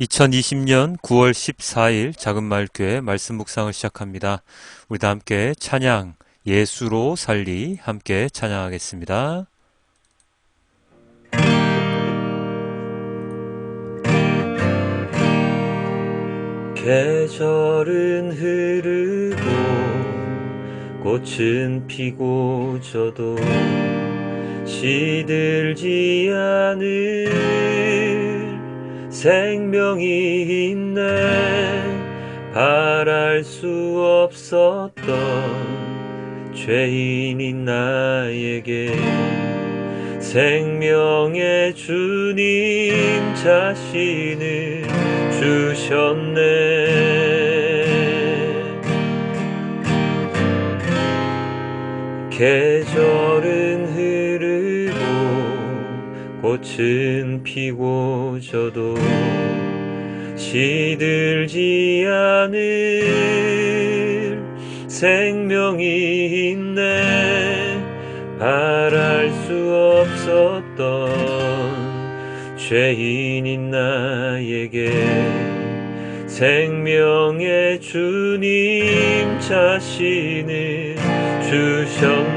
2020년 9월 14일 작은마을교회 말씀 묵상을 시작합니다. 우리 다 함께 찬양 예수로 살리 함께 찬양하겠습니다. 계절은 흐르고 꽃은 피고 저도 시들지 않을 생명이 있네. 바랄 수 없었던 죄인인 나에게 생명의 주님 자신을 주셨네. 계절은 흐르고 꽃은 피고 저도 시들지 않을 생명이 있네. 바랄 수 없었던 죄인인 나에게 생명의 주님 자신을 주셨네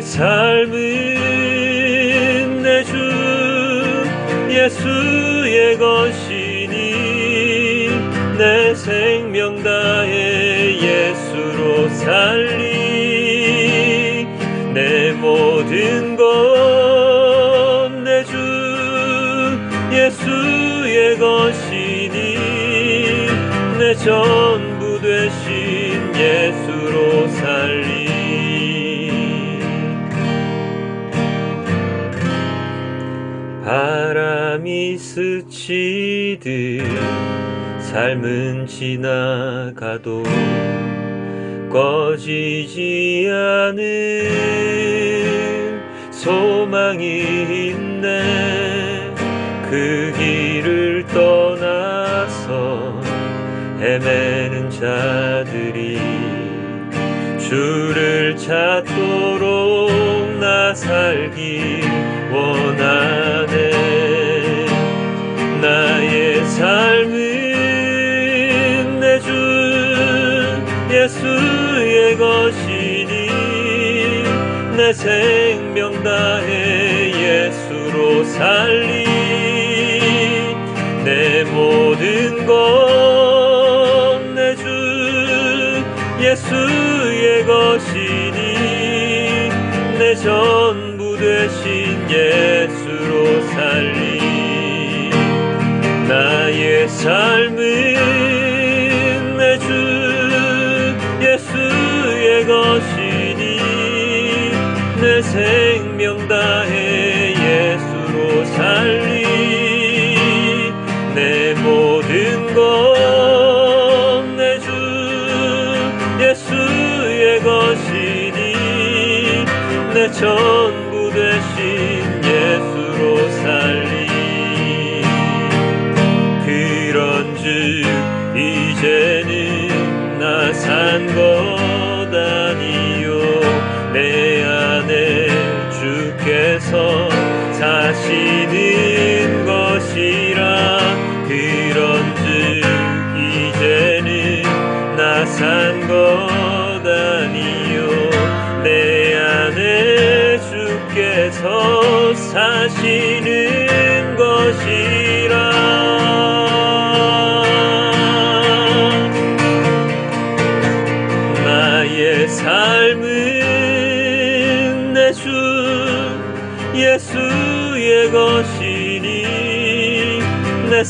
삶은 내 주 예수의 것이니 내 생명 다해 예수로 살리 내 모든 것 내 주 예수의 것이니 내 전 삶은 지나가도 꺼지지 않을 소망이 있네. 그 길을 떠나서 헤매는 자들이 주를 찾도록 나 그런즉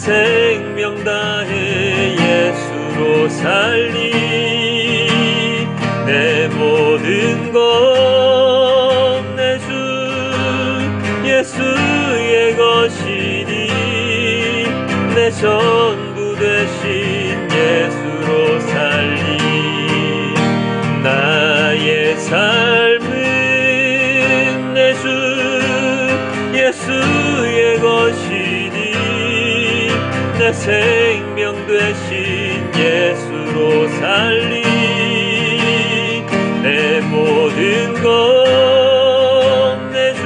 생명 다해 예수로 살리 내 모든 것내주 예수의 것이니 내 전 생명 되신 예수로 살리 내 모든 것내주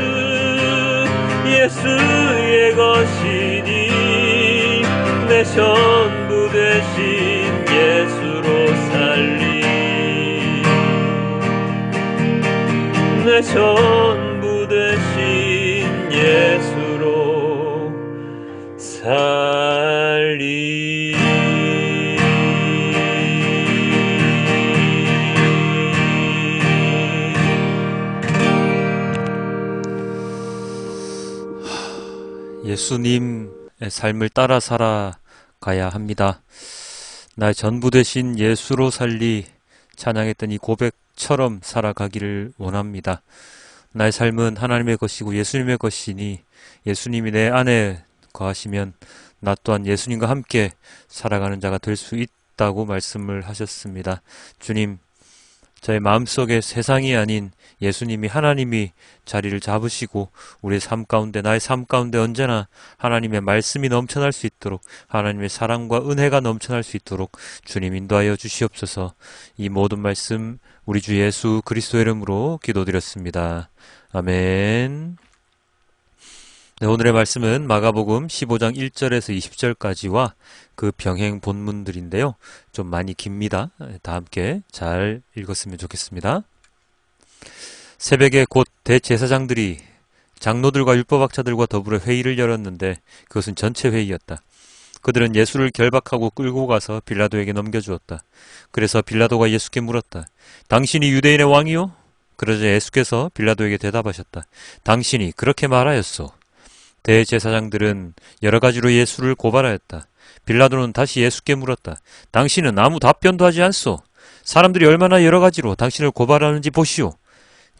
예수의 것 하시니 내 전부 되신 예수로 살리 내 전부 되신 예수 예수님의 삶을 따라 살아가야 합니다. 나의 전부 되신 예수로 살리 찬양했던 이 고백처럼 살아가기를 원합니다. 나의 삶은 하나님의 것이고 예수님의 것이니 예수님이 내 안에 거하시면 나 또한 예수님과 함께 살아가는 자가 될 수 있다고 말씀을 하셨습니다. 주님, 저의 마음속에 세상이 아닌 예수님이 하나님이 자리를 잡으시고 우리의 삶 가운데 나의 삶 가운데 언제나 하나님의 말씀이 넘쳐날 수 있도록 하나님의 사랑과 은혜가 넘쳐날 수 있도록 주님 인도하여 주시옵소서. 이 모든 말씀 우리 주 예수 그리스도 이름으로 기도드렸습니다. 아멘. 네, 오늘의 말씀은 마가복음 15장 1절에서 20절까지와 그 병행 본문들인데요. 좀 많이 깁니다. 다 함께 잘 읽었으면 좋겠습니다. 새벽에 곧 대제사장들이 장로들과 율법학자들과 더불어 회의를 열었는데 그것은 전체 회의였다. 그들은 예수를 결박하고 끌고 가서 빌라도에게 넘겨주었다. 그래서 빌라도가 예수께 물었다. 당신이 유대인의 왕이요? 그러자 예수께서 빌라도에게 대답하셨다. 당신이 그렇게 말하였소. 대제사장들은 여러 가지로 예수를 고발하였다. 빌라도는 다시 예수께 물었다. 당신은 아무 답변도 하지 않소. 사람들이 얼마나 여러 가지로 당신을 고발하는지 보시오.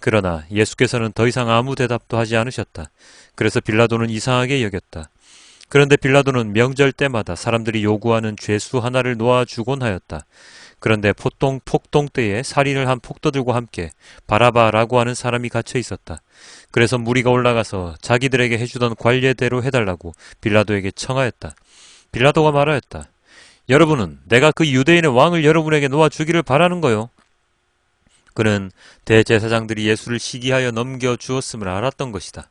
그러나 예수께서는 더 이상 아무 대답도 하지 않으셨다. 그래서 빌라도는 이상하게 여겼다. 그런데 빌라도는 명절 때마다 사람들이 요구하는 죄수 하나를 놓아주곤 하였다. 그런데 폭동, 폭동 때에 살인을 한 폭도들과 함께 바라바라고 하는 사람이 갇혀 있었다. 그래서 무리가 올라가서 자기들에게 해주던 관례대로 해달라고 빌라도에게 청하였다. 빌라도가 말하였다. 여러분은 내가 그 유대인의 왕을 여러분에게 놓아주기를 바라는 거요. 그는 대제사장들이 예수를 시기하여 넘겨 주었음을 알았던 것이다.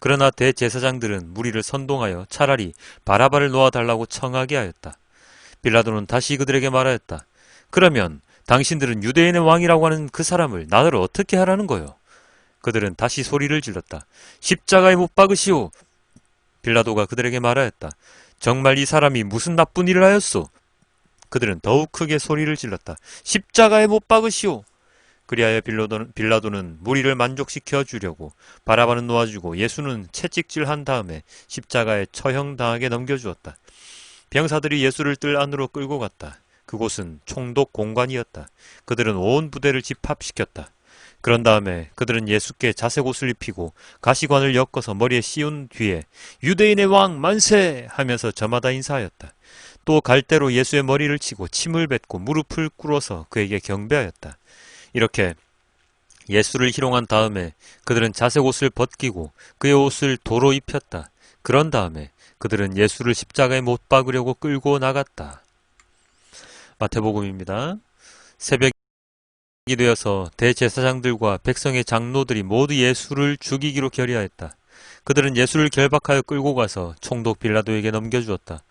그러나 대제사장들은 무리를 선동하여 차라리 바라바를 놓아달라고 청하게 하였다. 빌라도는 다시 그들에게 말하였다. 그러면 당신들은 유대인의 왕이라고 하는 그 사람을 나더러 어떻게 하라는 거요? 그들은 다시 소리를 질렀다. 십자가에 못 박으시오. 빌라도가 그들에게 말하였다. 정말 이 사람이 무슨 나쁜 일을 하였소? 그들은 더욱 크게 소리를 질렀다. 십자가에 못 박으시오. 그리하여 빌라도는, 빌라도는 무리를 만족시켜 주려고 바라바는 놓아주고 예수는 채찍질한 다음에 십자가에 처형당하게 넘겨주었다. 병사들이 예수를 뜰 안으로 끌고 갔다. 그곳은 총독 공관이었다. 그들은 온 부대를 집합시켰다. 그런 다음에 그들은 예수께 자색 옷을 입히고 가시관을 엮어서 머리에 씌운 뒤에 유대인의 왕 만세 하면서 저마다 인사하였다. 또 갈대로 예수의 머리를 치고 침을 뱉고 무릎을 꿇어서 그에게 경배하였다. 이렇게 예수를 희롱한 다음에 그들은 자색 옷을 벗기고 그의 옷을 도로 입혔다. 그런 다음에 그들은 예수를 십자가에 못 박으려고 끌고 나갔다. 마태복음입니다. 새벽이 되어서 대제사장들과 백성의 장로들이 모두 예수를 죽이기로 결의하였다. 그들은 예수를 결박하여 끌고 가서 총독 빌라도에게 넘겨주었다.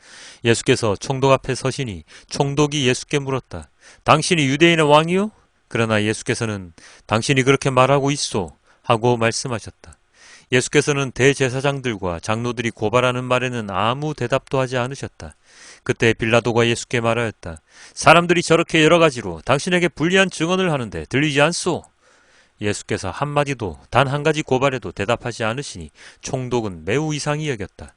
예수께서 총독 앞에 서시니 총독이 예수께 물었다. 당신이 유대인의 왕이요? 그러나 예수께서는 당신이 그렇게 말하고 있소 하고 말씀하셨다. 예수께서는 대제사장들과 장로들이 고발하는 말에는 아무 대답도 하지 않으셨다. 그때 빌라도가 예수께 말하였다. 사람들이 저렇게 여러 가지로 당신에게 불리한 증언을 하는데 들리지 않소? 예수께서 한마디도 단 한 가지 고발에도 대답하지 않으시니 총독은 매우 이상히 여겼다.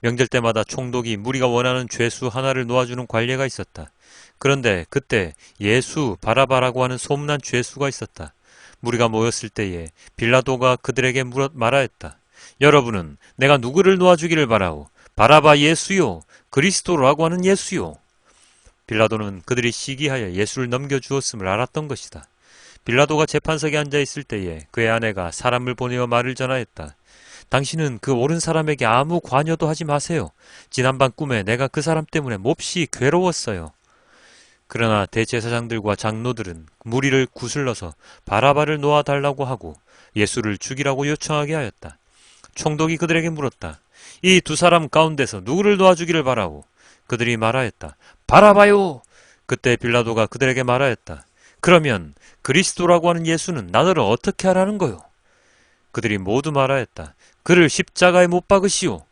명절 때마다 총독이 무리가 원하는 죄수 하나를 놓아주는 관례가 있었다. 그런데 그때 예수 바라바라고 하는 소문난 죄수가 있었다. 무리가 모였을 때에 빌라도가 그들에게 말하였다. 여러분은 내가 누구를 놓아주기를 바라오? 바라바 예수요, 그리스도라고 하는 예수요. 빌라도는 그들이 시기하여 예수를 넘겨주었음을 알았던 것이다. 빌라도가 재판석에 앉아 있을 때에 그의 아내가 사람을 보내어 말을 전하였다. 당신은 그 옳은 사람에게 아무 관여도 하지 마세요. 지난밤 꿈에 내가 그 사람 때문에 몹시 괴로웠어요. 그러나 대제사장들과 장로들은 무리를 구슬러서 바라바를 놓아달라고 하고 예수를 죽이라고 요청하게 하였다. 총독이 그들에게 물었다. 이 두 사람 가운데서 누구를 도와주기를 바라고 그들이 말하였다. 바라봐요. 그때 빌라도가 그들에게 말하였다. 그러면 그리스도라고 하는 예수는 나더러 어떻게 하라는 거요? 그들이 모두 말하였다. 그를 십자가에 못 박으시오.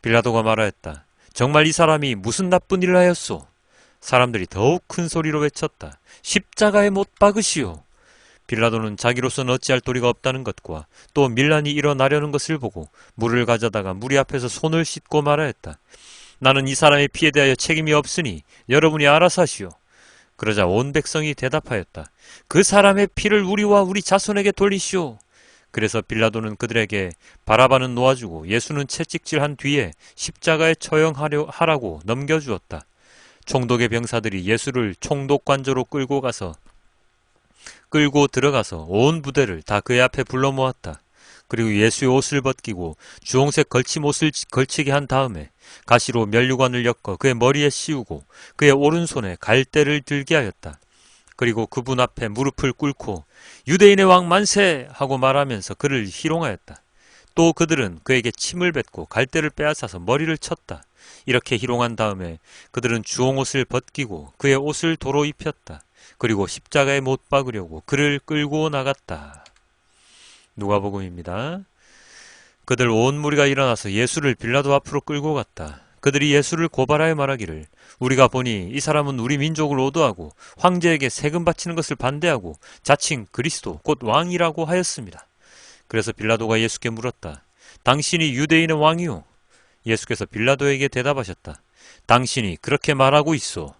빌라도가 말하였다. 정말 이 사람이 무슨 나쁜 일을 하였소? 사람들이 더욱 큰 소리로 외쳤다. 십자가에 못 박으시오. 빌라도는 자기로서는 어찌할 도리가 없다는 것과 또 밀란이 일어나려는 것을 보고 물을 가져다가 무리 앞에서 손을 씻고 말하였다. 나는 이 사람의 피에 대하여 책임이 없으니 여러분이 알아서 하시오. 그러자 온 백성이 대답하였다. 그 사람의 피를 우리와 우리 자손에게 돌리시오. 그래서 빌라도는 그들에게 바라바는 놓아주고 예수는 채찍질한 뒤에 십자가에 처형하려 하라고 넘겨주었다. 총독의 병사들이 예수를 총독 관저로 끌고 가서 끌고 들어가서 온 부대를 다 그의 앞에 불러 모았다. 그리고 예수의 옷을 벗기고 주홍색 걸침 옷을 걸치게 한 다음에 가시로 면류관을 엮어 그의 머리에 씌우고 그의 오른손에 갈대를 들게 하였다. 그리고 그분 앞에 무릎을 꿇고 유대인의 왕 만세 하고 말하면서 그를 희롱하였다. 또 그들은 그에게 침을 뱉고 갈대를 빼앗아서 머리를 쳤다. 이렇게 희롱한 다음에 그들은 주홍옷을 벗기고 그의 옷을 도로 입혔다. 그리고 십자가에 못 박으려고 그를 끌고 나갔다. 누가복음입니다. 그들 온 무리가 일어나서 예수를 빌라도 앞으로 끌고 갔다. 그들이 예수를 고발하여 말하기를 우리가 보니 이 사람은 우리 민족을 오도하고 황제에게 세금 바치는 것을 반대하고 자칭 그리스도 곧 왕이라고 하였습니다. 그래서 빌라도가 예수께 물었다. 당신이 유대인의 왕이요? 예수께서 빌라도에게 대답하셨다. 당신이 그렇게 말하고 있소.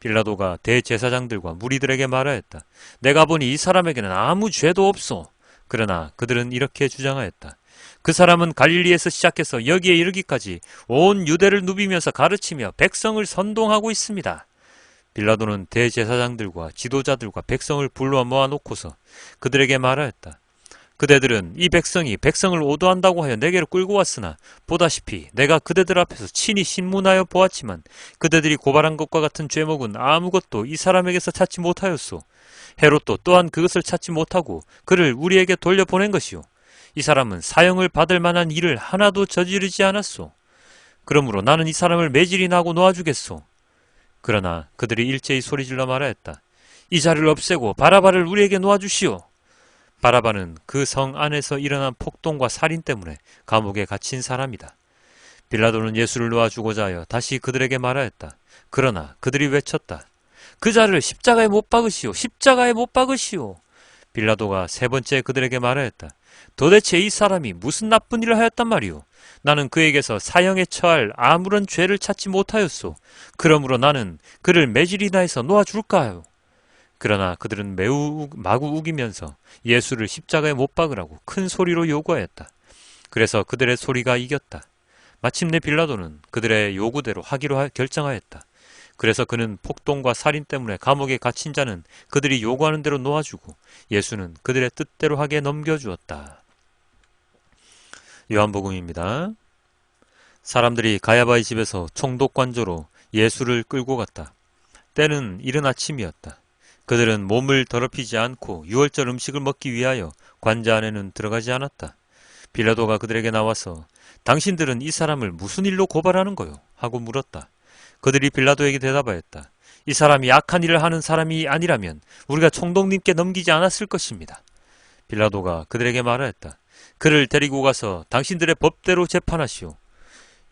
빌라도가 대제사장들과 무리들에게 말하였다. 내가 보니 이 사람에게는 아무 죄도 없소. 그러나 그들은 이렇게 주장하였다. 그 사람은 갈릴리에서 시작해서 여기에 이르기까지 온 유대를 누비면서 가르치며 백성을 선동하고 있습니다. 빌라도는 대제사장들과 지도자들과 백성을 불러 모아놓고서 그들에게 말하였다. 그대들은 이 백성이 백성을 오도한다고 하여 내게로 끌고 왔으나 보다시피 내가 그대들 앞에서 친히 신문하여 보았지만 그대들이 고발한 것과 같은 죄목은 아무것도 이 사람에게서 찾지 못하였소. 헤롯도 또한 그것을 찾지 못하고 그를 우리에게 돌려보낸 것이요. 이 사람은 사형을 받을 만한 일을 하나도 저지르지 않았소. 그러므로 나는 이 사람을 매질이나 하고 놓아주겠소. 그러나 그들이 일제히 소리질러 말하였다. 이 자를 없애고 바라바를 우리에게 놓아주시오. 바라바는 그 성 안에서 일어난 폭동과 살인 때문에 감옥에 갇힌 사람이다. 빌라도는 예수를 놓아주고자 하여 다시 그들에게 말하였다. 그러나 그들이 외쳤다. 그 자를 십자가에 못 박으시오. 십자가에 못 박으시오. 빌라도가 세 번째 그들에게 말하였다. 도대체 이 사람이 무슨 나쁜 일을 하였단 말이오? 나는 그에게서 사형에 처할 아무런 죄를 찾지 못하였소. 그러므로 나는 그를 매질이나 해서 놓아줄까요? 그러나 그들은 매우 마구 우기면서 예수를 십자가에 못 박으라고 큰 소리로 요구하였다. 그래서 그들의 소리가 이겼다. 마침내 빌라도는 그들의 요구대로 하기로 하- 결정하였다. 그래서 그는 폭동과 살인 때문에 감옥에 갇힌 자는 그들이 요구하는 대로 놓아주고 예수는 그들의 뜻대로 하게 넘겨주었다. 요한복음입니다. 사람들이 가야바의 집에서 총독 관저로 예수를 끌고 갔다. 때는 이른 아침이었다. 그들은 몸을 더럽히지 않고 유월절 음식을 먹기 위하여 관자 안에는 들어가지 않았다. 빌라도가 그들에게 나와서 당신들은 이 사람을 무슨 일로 고발하는 거요? 하고 물었다. 그들이 빌라도에게 대답하였다. 이 사람이 악한 일을 하는 사람이 아니라면 우리가 총독님께 넘기지 않았을 것입니다. 빌라도가 그들에게 말하였다. 그를 데리고 가서 당신들의 법대로 재판하시오.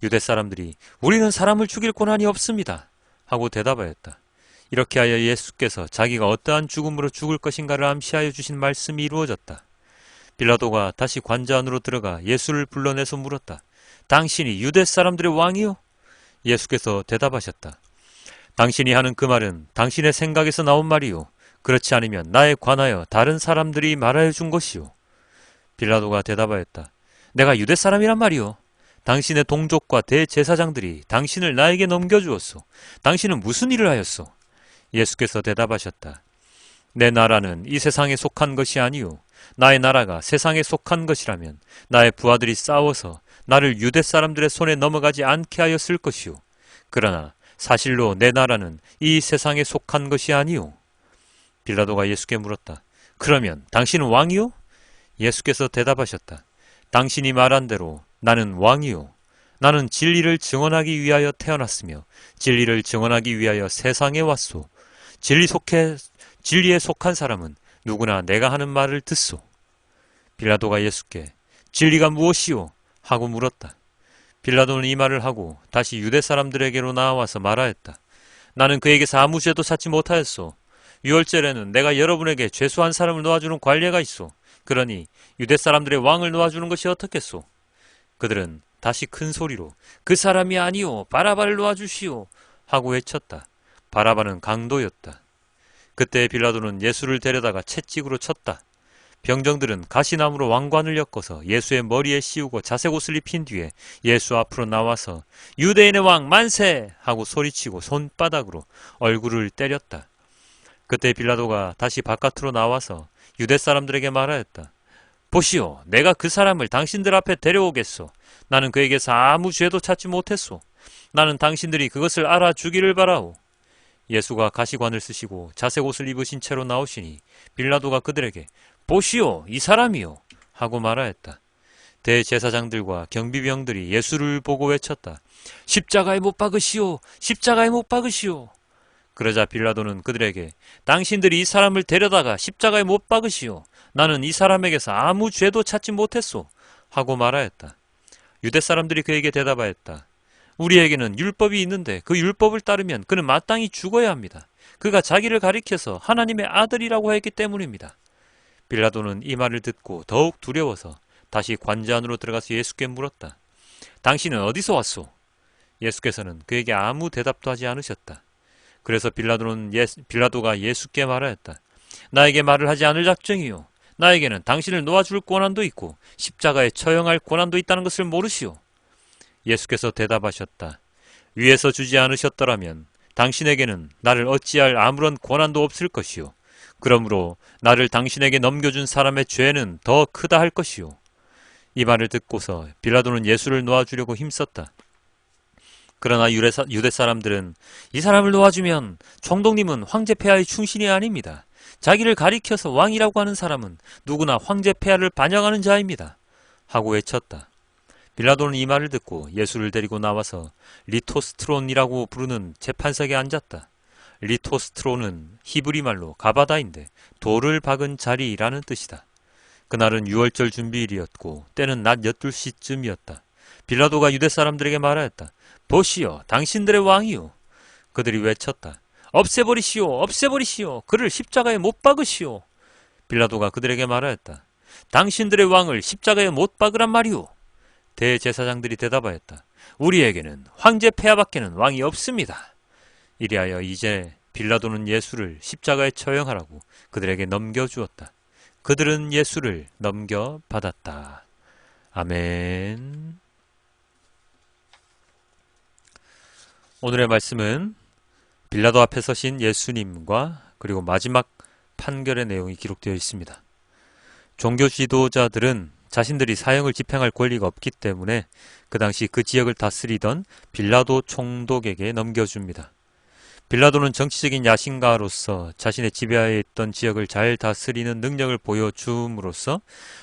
유대 사람들이 우리는 사람을 죽일 권한이 없습니다. 하고 대답하였다. 이렇게 하여 예수께서 자기가 어떠한 죽음으로 죽을 것인가를 암시하여 주신 말씀이 이루어졌다. 빌라도가 다시 관자 안으로 들어가 예수를 불러내서 물었다. 당신이 유대 사람들의 왕이요? 예수께서 대답하셨다. 당신이 하는 그 말은 당신의 생각에서 나온 말이요. 그렇지 않으면 나에 관하여 다른 사람들이 말하여 준 것이요. 빌라도가 대답하였다. 내가 유대 사람이란 말이요. 당신의 동족과 대제사장들이 당신을 나에게 넘겨주었소. 당신은 무슨 일을 하였소? 예수께서 대답하셨다. 내 나라는 이 세상에 속한 것이 아니요. 나의 나라가 세상에 속한 것이라면 나의 부하들이 싸워서 나를 유대 사람들의 손에 넘어가지 않게 하였을 것이요. 그러나 사실로 내 나라는 이 세상에 속한 것이 아니요. 빌라도가 예수께 물었다. 그러면 당신은 왕이요? 예수께서 대답하셨다. 당신이 말한 대로 나는 왕이요. 나는 진리를 증언하기 위하여 태어났으며 진리를 증언하기 위하여 세상에 왔소. 진리 속해 진리에 속한 사람은 누구나 내가 하는 말을 듣소. 빌라도가 예수께 진리가 무엇이오? 하고 물었다. 빌라도는 이 말을 하고 다시 유대 사람들에게로 나와서 말하였다. 나는 그에게서 아무 죄도 찾지 못하였소. 유월절에는 내가 여러분에게 죄수한 사람을 놓아주는 관례가 있소. 그러니 유대 사람들의 왕을 놓아주는 것이 어떻겠소? 그들은 다시 큰 소리로 그 사람이 아니오 바라바를 놓아주시오 하고 외쳤다. 바라바는 강도였다. 그때 빌라도는 예수를 데려다가 채찍으로 쳤다. 병정들은 가시나무로 왕관을 엮어서 예수의 머리에 씌우고 자색 옷을 입힌 뒤에 예수 앞으로 나와서 유대인의 왕 만세 하고 소리치고 손바닥으로 얼굴을 때렸다. 그때 빌라도가 다시 바깥으로 나와서 유대 사람들에게 말하였다. 보시오, 내가 그 사람을 당신들 앞에 데려오겠소. 나는 그에게서 아무 죄도 찾지 못했소. 나는 당신들이 그것을 알아주기를 바라오. 예수가 가시관을 쓰시고 자색 옷을 입으신 채로 나오시니 빌라도가 그들에게 보시오, 이 사람이요. 하고 말하였다. 대제사장들과 경비병들이 예수를 보고 외쳤다. 십자가에 못 박으시오, 십자가에 못 박으시오. 그러자 빌라도는 그들에게 당신들이 이 사람을 데려다가 십자가에 못 박으시오. 나는 이 사람에게서 아무 죄도 찾지 못했소. 하고 말하였다. 유대 사람들이 그에게 대답하였다. 우리에게는 율법이 있는데 그 율법을 따르면 그는 마땅히 죽어야 합니다. 그가 자기를 가리켜서 하나님의 아들이라고 했기 때문입니다. 빌라도는 이 말을 듣고 더욱 두려워서 다시 관제 안으로 들어가서 예수께 물었다. 당신은 어디서 왔소? 예수께서는 그에게 아무 대답도 하지 않으셨다. 그래서 빌라도는 예, 빌라도가 예수께 말하였다. 나에게 말을 하지 않을 작정이요. 나에게는 당신을 놓아줄 권한도 있고 십자가에 처형할 권한도 있다는 것을 모르시오. 예수께서 대답하셨다. 위에서 주지 않으셨더라면 당신에게는 나를 어찌할 아무런 권한도 없을 것이요. 그러므로 나를 당신에게 넘겨준 사람의 죄는 더 크다 할 것이요. 이 말을 듣고서 빌라도는 예수를 놓아주려고 힘썼다. 그러나 유레사- 유대 사람들은 이 사람을 놓아주면 총독님은 황제 폐하의 충신이 아닙니다. 자기를 가리켜서 왕이라고 하는 사람은 누구나 황제 폐하를 반영하는 자입니다. 하고 외쳤다. 빌라도는 이 말을 듣고 예수를 데리고 나와서 리토스트론이라고 부르는 재판석에 앉았다. 리토스트론은 히브리 말로 가바다인데 돌을 박은 자리라는 뜻이다. 그날은 유월절 준비일이었고 때는 낮 12시쯤이었다. 빌라도가 유대 사람들에게 말하였다. 보시오, 당신들의 왕이요. 그들이 외쳤다. 없애버리시오, 없애버리시오. 그를 십자가에 못 박으시오. 빌라도가 그들에게 말하였다. 당신들의 왕을 십자가에 못 박으란 말이오. 대제사장들이 대답하였다. 우리에게는 황제 폐하밖에는 왕이 없습니다. 이리하여 이제 빌라도는 예수를 십자가에 처형하라고 그들에게 넘겨주었다. 그들은 예수를 넘겨받았다. 아멘. 오늘의 말씀은 빌라도 앞에 서신 예수님과 그리고 마지막 판결의 내용이 기록되어 있습니다. 종교 지도자들은 자신들이 사형을 집행할 권리가 없기 때문에 그 당시 그 지역을 다스리던 빌라도 총독에게 넘겨줍니다. 빌라도는 정치적인 야신가로서 자신의 지배하에 있던 지역을 잘 다스리는 능력을 보여줌으로써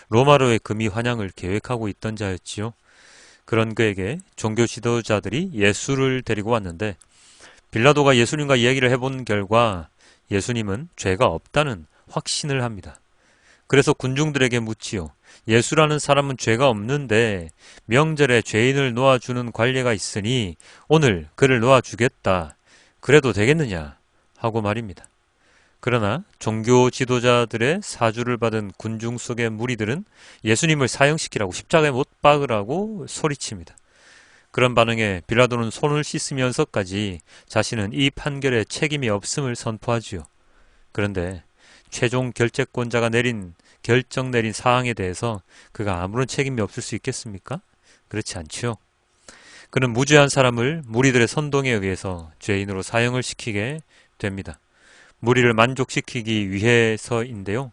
로마로의 금이 환영을 계획하고 있던 자였지요. 그런 그에게 종교 지도자들이 예수를 데리고 왔는데 빌라도가 예수님과 이야기를 해본 결과 예수님은 죄가 없다는 확신을 합니다. 그래서 군중들에게 묻지요. 예수라는 사람은 죄가 없는데 명절에 죄인을 놓아주는 관례가 있으니 오늘 그를 놓아주겠다. 그래도 되겠느냐? 하고 말입니다. 그러나 종교 지도자들의 사주를 받은 군중 속의 무리들은 예수님을 사형시키라고 십자가에 못 박으라고 소리칩니다. 그런 반응에 빌라도는 손을 씻으면서까지 자신은 이 판결에 책임이 없음을 선포하지요. 그런데 최종 결재권자가 내린 결정 내린 사항에 대해서 그가 아무런 책임이 없을 수 있겠습니까? 그렇지 않지요. 그는 무죄한 사람을 무리들의 선동에 의해서 죄인으로 사형을 시키게 됩니다. 무리를 만족시키기 위해서인데요.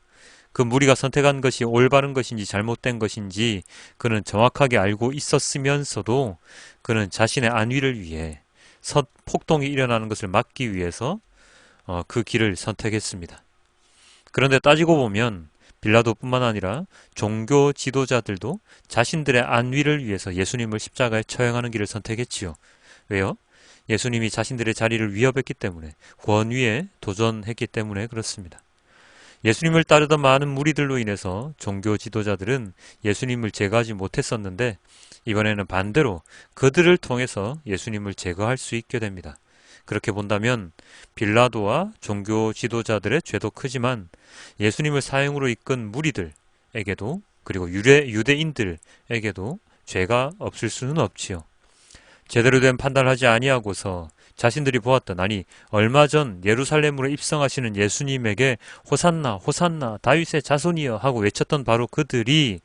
그 무리가 선택한 것이 올바른 것인지 잘못된 것인지 그는 정확하게 알고 있었으면서도 그는 자신의 안위를 위해 선- 폭동이 일어나는 것을 막기 위해서 어, 그 길을 선택했습니다. 그런데 따지고 보면 빌라도뿐만 아니라 종교 지도자들도 자신들의 안위를 위해서 예수님을 십자가에 처형하는 길을 선택했지요. 왜요? 예수님이 자신들의 자리를 위협했기 때문에 권위에 도전했기 때문에 그렇습니다. 예수님을 따르던 많은 무리들로 인해서 종교 지도자들은 예수님을 제거하지 못했었는데 이번에는 반대로 그들을 통해서 예수님을 제거할 수 있게 됩니다. 그렇게 본다면 빌라도와 종교 지도자들의 죄도 크지만 예수님을 사형으로 이끈 무리들에게도 그리고 유대, 유대인들에게도 죄가 없을 수는 없지요. 제대로 된 판단을 하지 아니하고서 자신들이 보았던 아니 얼마 전 예루살렘으로 입성하시는 예수님에게 호산나 호산나 다윗의 자손이여 하고 외쳤던 바로 그들이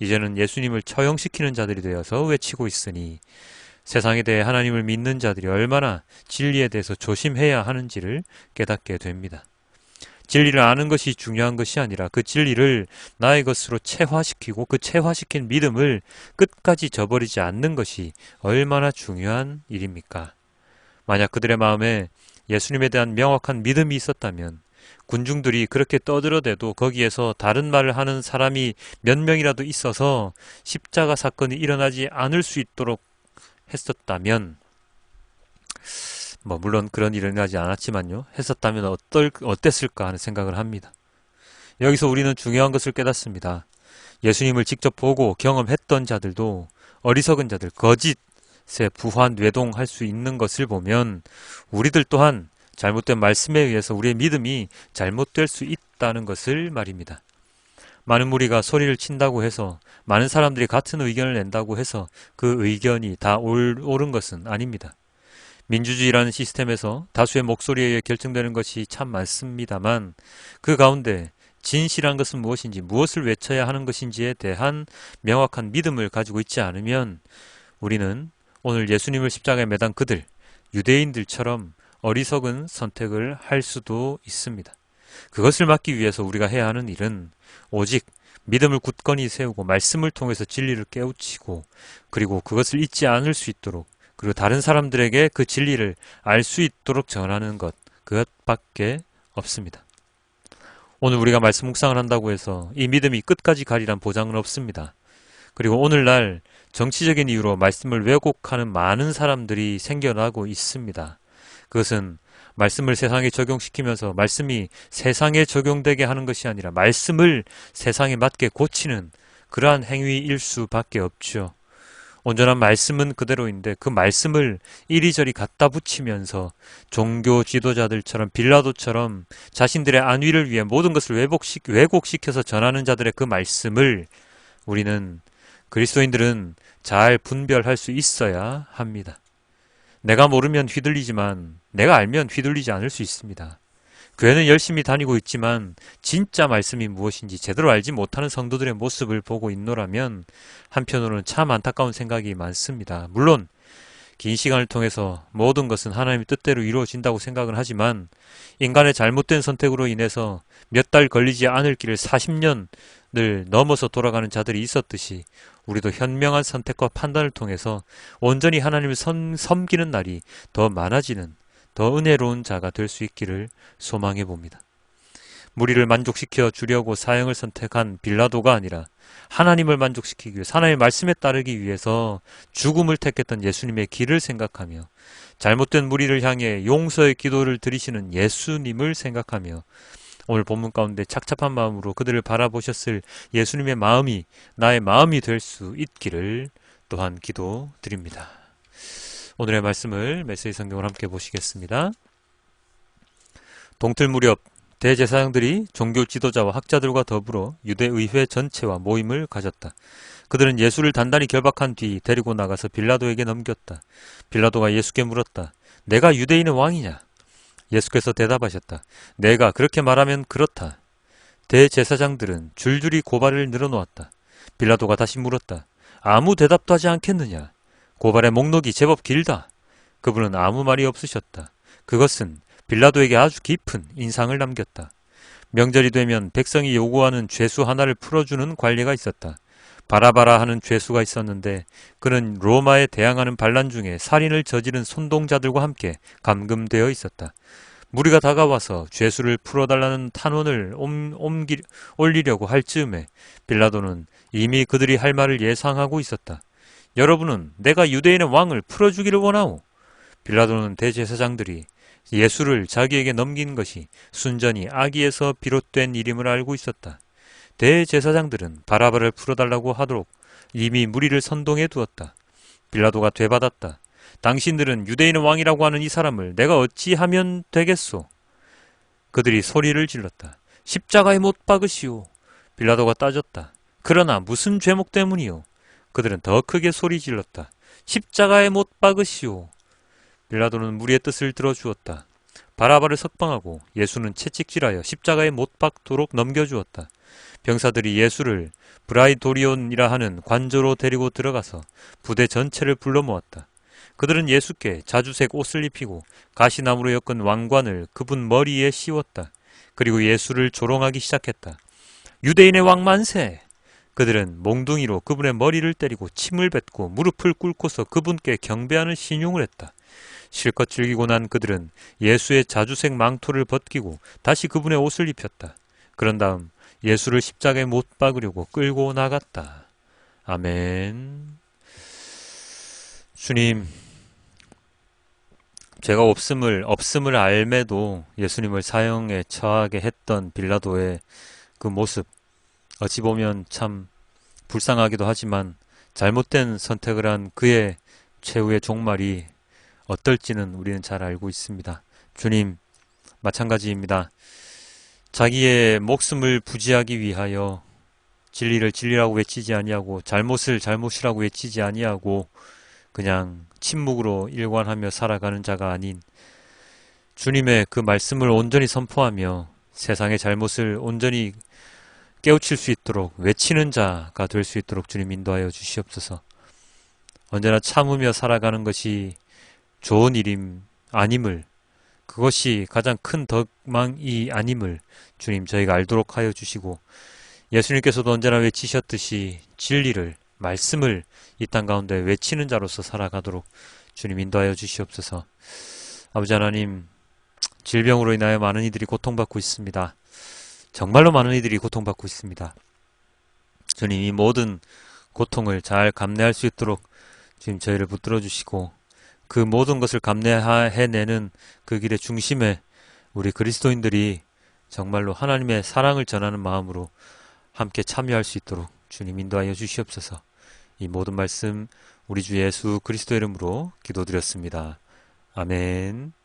이제는 예수님을 처형시키는 자들이 되어서 외치고 있으니 세상에 대해 하나님을 믿는 자들이 얼마나 진리에 대해서 조심해야 하는지를 깨닫게 됩니다. 진리를 아는 것이 중요한 것이 아니라 그 진리를 나의 것으로 체화시키고 그 체화시킨 믿음을 끝까지 저버리지 않는 것이 얼마나 중요한 일입니까? 만약 그들의 마음에 예수님에 대한 명확한 믿음이 있었다면 군중들이 그렇게 떠들어대도 거기에서 다른 말을 하는 사람이 몇 명이라도 있어서 십자가 사건이 일어나지 않을 수 있도록 했었다면 뭐 물론 그런 일은 일어나지 않았지만요. 했었다면 어떨 어땠을까 하는 생각을 합니다. 여기서 우리는 중요한 것을 깨닫습니다. 예수님을 직접 보고 경험했던 자들도 어리석은 자들, 거짓에 부한 뇌동할 수 있는 것을 보면 우리들 또한 잘못된 말씀에 의해서 우리의 믿음이 잘못될 수 있다는 것을 말입니다. 많은 무리가 소리를 친다고 해서 많은 사람들이 같은 의견을 낸다고 해서 그 의견이 다 옳, 옳은 것은 아닙니다. 민주주의라는 시스템에서 다수의 목소리에 의해 결정되는 것이 참 많습니다만 그 가운데 진실한 것은 무엇인지 무엇을 외쳐야 하는 것인지에 대한 명확한 믿음을 가지고 있지 않으면 우리는 오늘 예수님을 십자가에 매단 그들 유대인들처럼 어리석은 선택을 할 수도 있습니다. 그것을 막기 위해서 우리가 해야 하는 일은 오직 믿음을 굳건히 세우고 말씀을 통해서 진리를 깨우치고 그리고 그것을 잊지 않을 수 있도록 그리고 다른 사람들에게 그 진리를 알 수 있도록 전하는 것 그것밖에 없습니다. 오늘 우리가 말씀 묵상을 한다고 해서 이 믿음이 끝까지 가리란 보장은 없습니다. 그리고 오늘날 정치적인 이유로 말씀을 왜곡하는 많은 사람들이 생겨나고 있습니다. 그것은 말씀을 세상에 적용시키면서 말씀이 세상에 적용되게 하는 것이 아니라 말씀을 세상에 맞게 고치는 그러한 행위일 수밖에 없죠. 온전한 말씀은 그대로인데 그 말씀을 이리저리 갖다 붙이면서 종교 지도자들처럼 빌라도처럼 자신들의 안위를 위해 모든 것을 왜곡시, 왜곡시켜서 전하는 자들의 그 말씀을 우리는 그리스도인들은 잘 분별할 수 있어야 합니다. 내가 모르면 휘둘리지만 내가 알면 휘둘리지 않을 수 있습니다. 교회는 열심히 다니고 있지만 진짜 말씀이 무엇인지 제대로 알지 못하는 성도들의 모습을 보고 있노라면 한편으로는 참 안타까운 생각이 많습니다. 물론 긴 시간을 통해서 모든 것은 하나님의 뜻대로 이루어진다고 생각은 하지만 인간의 잘못된 선택으로 인해서 몇 달 걸리지 않을 길을 40년을 넘어서 돌아가는 자들이 있었듯이 우리도 현명한 선택과 판단을 통해서 온전히 하나님을 섬, 섬기는 날이 더 많아지는 더 은혜로운 자가 될 수 있기를 소망해 봅니다. 무리를 만족시켜 주려고 사형을 선택한 빌라도가 아니라 하나님을 만족시키기 위해 하나님의 말씀에 따르기 위해서 죽음을 택했던 예수님의 길을 생각하며 잘못된 무리를 향해 용서의 기도를 드리시는 예수님을 생각하며 오늘 본문 가운데 착잡한 마음으로 그들을 바라보셨을 예수님의 마음이 나의 마음이 될 수 있기를 또한 기도 드립니다. 오늘의 말씀을 메시지 성경을 함께 보시겠습니다. 동틀 무렵 대제사장들이 종교 지도자와 학자들과 더불어 유대의회 전체와 모임을 가졌다. 그들은 예수를 단단히 결박한 뒤 데리고 나가서 빌라도에게 넘겼다. 빌라도가 예수께 물었다. 내가 유대인의 왕이냐? 예수께서 대답하셨다. 내가 그렇게 말하면 그렇다. 대제사장들은 줄줄이 고발을 늘어놓았다. 빌라도가 다시 물었다. 아무 대답도 하지 않겠느냐? 고발의 목록이 제법 길다. 그분은 아무 말이 없으셨다. 그것은 빌라도에게 아주 깊은 인상을 남겼다. 명절이 되면 백성이 요구하는 죄수 하나를 풀어주는 관리가 있었다. 바라바라 하는 죄수가 있었는데 그는 로마에 대항하는 반란 중에 살인을 저지른 손동자들과 함께 감금되어 있었다. 무리가 다가와서 죄수를 풀어달라는 탄원을 옮, 옮기, 올리려고 할 즈음에 빌라도는 이미 그들이 할 말을 예상하고 있었다. 여러분은 내가 유대인의 왕을 풀어주기를 원하오. 빌라도는 대제사장들이 예수를 자기에게 넘긴 것이 순전히 악의에서 비롯된 일임을 알고 있었다. 대제사장들은 바라바를 풀어달라고 하도록 이미 무리를 선동해 두었다. 빌라도가 되받았다. 당신들은 유대인의 왕이라고 하는 이 사람을 내가 어찌하면 되겠소? 그들이 소리를 질렀다. 십자가에 못 박으시오. 빌라도가 따졌다. 그러나 무슨 죄목 때문이오? 그들은 더 크게 소리 질렀다. 십자가에 못 박으시오. 빌라도는 무리의 뜻을 들어주었다. 바라바를 석방하고 예수는 채찍질하여 십자가에 못 박도록 넘겨주었다. 병사들이 예수를 브라이도리온이라 하는 관저로 데리고 들어가서 부대 전체를 불러 모았다. 그들은 예수께 자주색 옷을 입히고 가시나무로 엮은 왕관을 그분 머리에 씌웠다. 그리고 예수를 조롱하기 시작했다. 유대인의 왕 만세! 그들은 몽둥이로 그분의 머리를 때리고 침을 뱉고 무릎을 꿇고서 그분께 경배하는 신용을 했다. 실컷 즐기고 난 그들은 예수의 자주색 망토를 벗기고 다시 그분의 옷을 입혔다. 그런 다음 예수를 십자가에 못 박으려고 끌고 나갔다. 아멘. 주님, 제가 없음을 없음을 알매도 예수님을 사형에 처하게 했던 빌라도의 그 모습 어찌 보면 참 불쌍하기도 하지만 잘못된 선택을 한 그의 최후의 종말이 어떨지는 우리는 잘 알고 있습니다. 주님, 마찬가지입니다. 자기의 목숨을 부지하기 위하여 진리를 진리라고 외치지 아니하고 잘못을 잘못이라고 외치지 아니하고 그냥 침묵으로 일관하며 살아가는 자가 아닌 주님의 그 말씀을 온전히 선포하며 세상의 잘못을 온전히 깨우칠 수 있도록 외치는 자가 될 수 있도록 주님 인도하여 주시옵소서. 언제나 참으며 살아가는 것이 좋은 일임 아님을 그것이 가장 큰 덕망이 아님을 주님 저희가 알도록 하여 주시고 예수님께서도 언제나 외치셨듯이 진리를 말씀을 이 땅 가운데 외치는 자로서 살아가도록 주님 인도하여 주시옵소서. 아버지 하나님 질병으로 인하여 많은 이들이 고통받고 있습니다. 정말로 많은 이들이 고통받고 있습니다. 주님 이 모든 고통을 잘 감내할 수 있도록 주님 저희를 붙들어 주시고 그 모든 것을 감내해내는 그 길의 중심에 우리 그리스도인들이 정말로 하나님의 사랑을 전하는 마음으로 함께 참여할 수 있도록 주님 인도하여 주시옵소서. 이 모든 말씀 우리 주 예수 그리스도 이름으로 기도드렸습니다. 아멘.